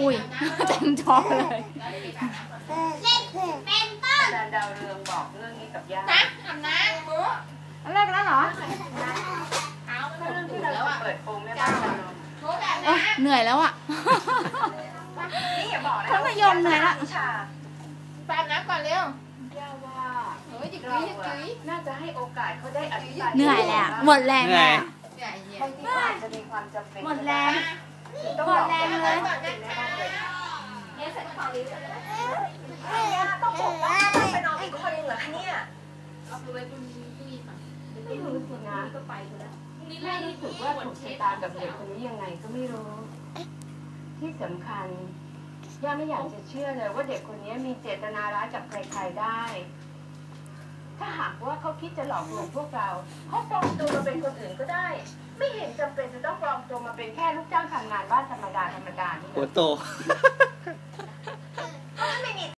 อุ้ยเต็มจอเลย เป็นต้นอาจารย์ดาวเรืองบอกเรื่องนี้กับย่านะอาบน้ำมือเลิกแล้วเหรอเอาไปเรื่องถึที่งเราแล้วจะอะเปิดโปงแม่บ้านเราโอ้แบบโอ๊ยนะเหนื่อยแล้วอะนี่อย่าบอกนะเขามายมเลยละวิชาไปอาบน้ำก่อนเร็วย่าว่าเฮ้ยจิ๋วเราจิ๋วอะจิ๋วน่าจะให้โอกาสเขาได้อธิบายเหนื่อยแล้วหมดแรงเหนื่แล้อวยใหญ่เย็นบางทีเขาอาจจะมีความจำเป็นหมดแรงต้องหมดแรงเลย บอกแม่บ้านเลยเนี่ยใส่ของลิ้นต้องบอกว่าไปนอนอีกคนนึงเหรอคะเนี่ยเอาไปไว้บนตู้เย็นไม่รู้สินะก็ไปแล้วแม่รู้สึกว่าถูกชะตากับเด็กคนนี้ยังไงก็ไม่รู้ ที่สำคัญย่าไม่อยากจะเชื่อเลยว่าเด็กคนนี้มีเจตนาร้ายกับใครๆได้ ถ้าหากว่าเขาคิดจะหลอกลวงพวกเราเขาปลอมตัวมาเป็นคนอื่นก็ได้ ไม่เห็นจำเป็นจะต้องปลอมตัวมาเป็นแค่ลูกจ้างทำงานบ้านธรรมดาธรรมดานี่หัวนะโต